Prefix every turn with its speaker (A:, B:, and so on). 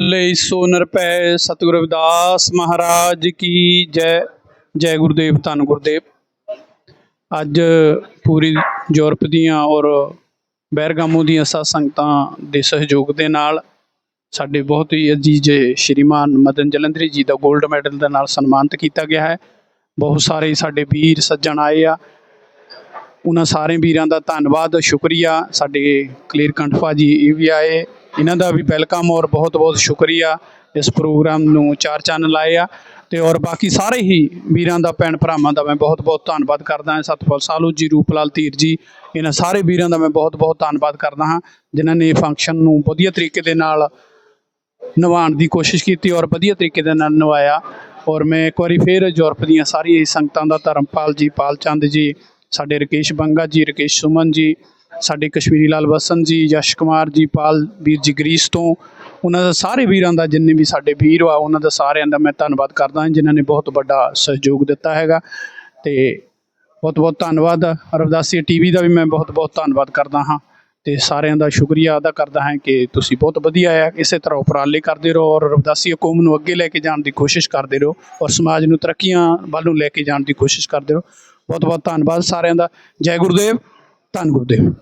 A: ਲਈ ਸੋ ਨਿਰਭੈ ਸਤਿਗੁਰ ਰਵਿਦਾਸ ਮਹਾਰਾਜ ਕੀ ਜੈ ਜੈ ਗੁਰਦੇਵ ਧੰਨ ਗੁਰਦੇਵ। ਅੱਜ ਪੂਰੀ ਯੂਰਪ ਦੀਆਂ ਔਰ ਬੈਰਗਾਮੋ ਦੀਆਂ ਸਾਧ ਸੰਗਤਾਂ ਦੇ ਸਹਿਯੋਗ ਦੇ ਨਾਲ ਸਾਡੇ ਬਹੁਤ ਹੀ ਅਜੀਜ਼ ਸ਼੍ਰੀਮਾਨ ਮਦਨ ਜਲੰਧਰੀ ਜੀ ਦਾ 골ਡ ਮੈਡਲ ਦੇ ਨਾਲ ਸਨਮਾਨਿਤ ਕੀਤਾ ਗਿਆ ਹੈ। ਬਹੁਤ ਸਾਰੇ ਸਾਡੇ ਵੀਰ ਸੱਜਣ ਆਏ ਆ। ਉਹਨਾਂ ਸਾਰੇ ਵੀਰਾਂ ਦਾ ਧੰਨਵਾਦ, ਸ਼ੁਕਰੀਆ। ਸਾਡੇ ਕਲੀਅਰ ਕੰਠਪਾ ਜੀ ਇਹ ਵੀ ਆਏ। ਇਹਨਾਂ ਦਾ ਵੀ ਵੈਲਕਮ ਔਰ ਬਹੁਤ ਬਹੁਤ ਸ਼ੁਕਰੀਆ ਇਸ ਪ੍ਰੋਗਰਾਮ ਨੂੰ ਚਾਰ ਚੰਨ ਲਾਏ ਆ ਤੇ ਔਰ ਬਾਕੀ ਸਾਰੇ ਹੀ ਵੀਰਾਂ ਦਾ ਭੈਣ ਭਰਾਵਾਂ ਦਾ ਮੈਂ ਬਹੁਤ ਬਹੁਤ ਧੰਨਵਾਦ ਕਰਦਾ ਹਾਂ ਸਤਪਾਲ ਸਾਲੂ ਜੀ ਰੂਪਲਾਲ ਧੀਰ ਜੀ, ਇਹਨਾਂ ਸਾਰੇ ਵੀਰਾਂ ਦਾ ਮੈਂ ਬਹੁਤ ਬਹੁਤ ਧੰਨਵਾਦ ਕਰਦਾ ਹਾਂ ਜਿਨ੍ਹਾਂ ਨੇ ਫੰਕਸ਼ਨ ਨੂੰ ਵਧੀਆ ਤਰੀਕੇ ਦੇ ਨਾਲ ਨਿਭਾਉਣ ਦੀ ਕੋਸ਼ਿਸ਼ ਕੀਤੀ ਔਰ ਵਧੀਆ ਤਰੀਕੇ ਦੇ ਨਾਲ ਨਿਭਾਇਆ। ਔਰ ਮੈਂ ਇੱਕ ਵਾਰੀ ਫੇਰ ਯੂਰਪ ਦੀਆਂ ਸਾਰੀਆਂ ਹੀ ਸੰਗਤਾਂ ਦਾ ਧਰਮਪਾਲ ਜੀ, ਪਾਲ ਚੰਦ ਜੀ, ਸਾਡੇ ਰਕੇਸ਼ ਬੰਗਾ ਜੀ, ਰਕੇਸ਼ ਸੁਮਨ ਜੀ ਸਾਡੇ ਕਸ਼ਮੀਰੀ ਲਾਲ ਬਸਨ ਜੀ ਯਸ਼ ਕੁਮਾਰ ਜੀ, ਪਾਲ ਵੀਰ ਜੀ ਗਰੀਸ ਤੋਂ, ਉਹਨਾਂ ਦਾ ਸਾਰੇ ਵੀਰਾਂ ਦਾ ਜਿੰਨੇ ਵੀ ਸਾਡੇ ਵੀਰ ਆ ਉਹਨਾਂ ਦਾ ਸਾਰਿਆਂ ਦਾ ਮੈਂ ਧੰਨਵਾਦ ਕਰਦਾ ਹਾਂ, ਜਿਨ੍ਹਾਂ ਨੇ ਬਹੁਤ ਵੱਡਾ ਸਹਿਯੋਗ ਦਿੱਤਾ ਹੈਗਾ। ਤੇ ਬਹੁਤ ਬਹੁਤ ਧੰਨਵਾਦ ਰਵਿਦਾਸੀ ਟੀਵੀ ਦਾ ਵੀ ਮੈਂ ਬਹੁਤ ਬਹੁਤ ਧੰਨਵਾਦ ਕਰਦਾ ਹਾਂ। ਤੇ ਸਾਰਿਆਂ ਦਾ ਸ਼ੁਕਰੀਆ ਅਦਾ ਕਰਦਾ ਹਾਂ ਕਿ ਤੁਸੀਂ ਬਹੁਤ ਵਧੀਆ ਆ, ਇਸੇ ਤਰ੍ਹਾਂ ਉਪਰਾਲੇ ਕਰਦੇ ਰਹੋ ਔਰ ਰਵਦਾਸੀ ਕੌਮ ਨੂੰ ਅੱਗੇ ਲੈ ਕੇ ਜਾਣ ਦੀ ਕੋਸ਼ਿਸ਼ ਕਰਦੇ ਰਹੋ ਔਰ ਸਮਾਜ ਨੂੰ ਤਰੱਕੀਆਂ ਵੱਲ ਨੂੰ ਲੈ ਕੇ ਜਾਣ ਦੀ ਕੋਸ਼ਿਸ਼ ਕਰਦੇ ਰਹੋ। ਬਹੁਤ ਬਹੁਤ ਧੰਨਵਾਦ ਸਾਰਿਆਂ ਦਾ। ਜੈ ਗੁਰਦੇਵ। ਧੰਨ ਗੁਰਦੇਵ